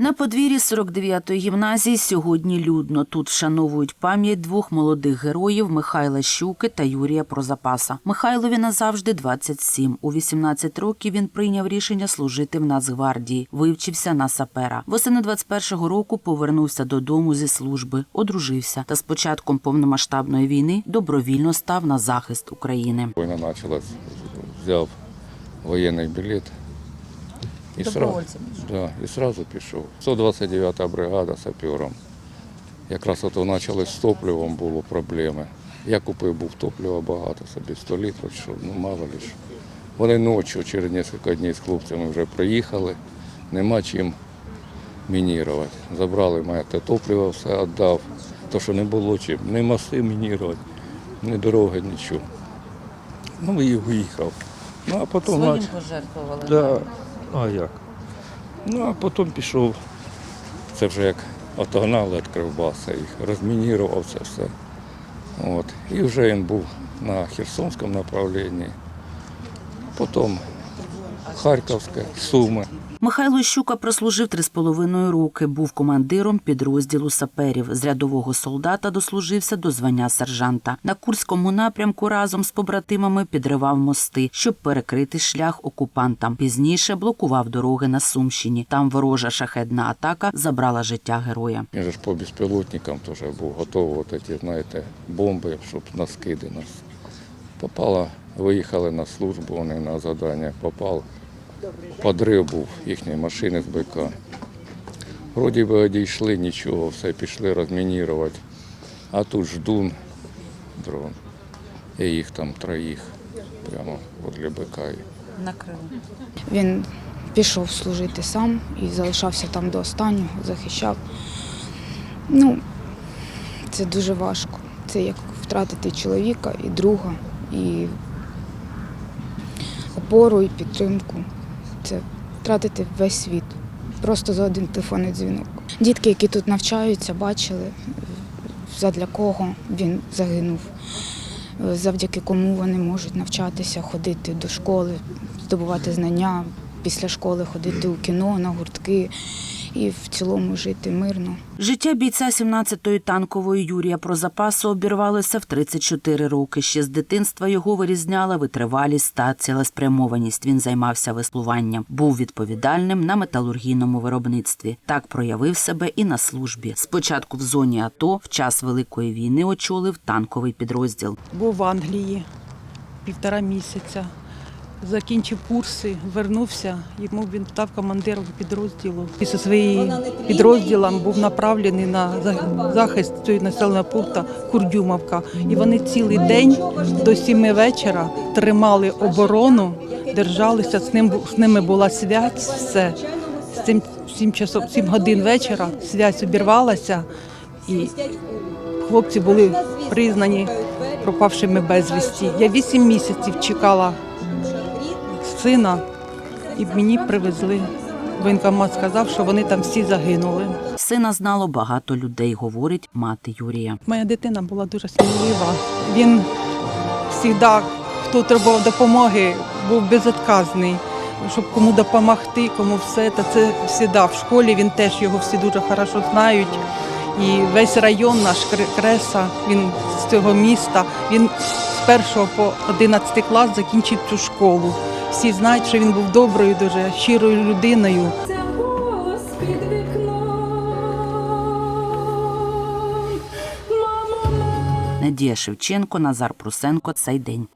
На подвір'ї 49-ї гімназії сьогодні людно. Тут вшановують пам'ять двох молодих героїв Михайла Щуки та Юрія Прозапаса. Михайлові назавжди 27. У 18 років він прийняв рішення служити в Нацгвардії, вивчився на сапера. Восени 21-го року повернувся додому зі служби, одружився та з початком повномасштабної війни добровільно став на захист України. Война началась, взяв воєнний білет. І сразу, да, і сразу пішов. 129-та бригада сапером. Якраз от почалось з топливом було проблеми. Я купив був топлива багато собі, 100 літрів, що ну мало ли що. Вони ночі через кілька днів з хлопцями вже приїхали, нема чим мінірувати. Забрали моє те топливо, все віддав. То, що не було чим, ні маси мінірувати, ні дороги, нічого. Ну і виїхав. Ну а потім Своїм пожертвували. Да. А як? Ну, а потім пішов. Це вже як отогнали від Кривбаса, їх розмінірував це все. От. І вже він був на Херсонському направлінні. Потім Харківське, Суми. Михайло Щука прослужив три з половиною роки. Був командиром підрозділу саперів. З рядового солдата дослужився до звання сержанта. На Курському напрямку разом з побратимами підривав мости, щоб перекрити шлях окупантам. Пізніше блокував дороги на Сумщині. Там ворожа шахедна атака забрала життя героя. Же ж по безпілотникам теж був готовий, от ці, знаєте, бомби, щоб на скиди нас. Попала, виїхали на службу, вони на завдання попали. Подрив був їхньої машини з БК. Вроді би одійшли, нічого, все пішли розмінірувати. А тут ждун дрон. І їх там троїх прямо возле БК. Накрили. Він пішов служити сам і залишався там до останнього, захищав. Ну, це дуже важко. Це як втратити чоловіка і друга, і опору, і підтримку. Це втратити весь світ. Просто за один телефонний дзвінок. Дітки, які тут навчаються, бачили, задля кого він загинув, завдяки кому вони можуть навчатися, ходити до школи, здобувати знання, після школи ходити у кіно, на гуртки і в цілому жити мирно. Життя бійця 17-ї танкової Юрія Прозапасу обірвалося в 34 роки. Ще з дитинства його вирізняла витривалість та цілеспрямованість. Він займався веслуванням, був відповідальним на металургійному виробництві. Так проявив себе і на службі. Спочатку в зоні АТО в час Великої війни очолив танковий підрозділ. був в Англії півтора місяця. Закінчив курси, вернувся, йому він став командиром підрозділу. І зі своїм підрозділом був направлений на захист цього населеного пункту Курдюмовка. І вони цілий день до сіми вечора тримали оборону, держалися. З ним з ними була связь, все. З цим сім часов, сім годин вечора связь обірвалася, і хлопці були признані пропавшими безвісті. Я вісім місяців чекала сина, і мені привезли. Воєнкомат сказав, що вони там всі загинули. Сина знало багато людей, говорить мати Юрія. Моя дитина була дуже смілива. Він завжди, хто требував допомоги, був безотказний. Щоб кому допомогти, кому все, та це завжди в школі. Він теж його всі дуже хорошо знають. І весь район наш Креса, він з цього міста. Він з 1 по 11 клас закінчив цю школу. Всі знають, що він був доброю, дуже щирою людиною. Це голос. Надія Шевченко, Назар Прусенко. Цей день.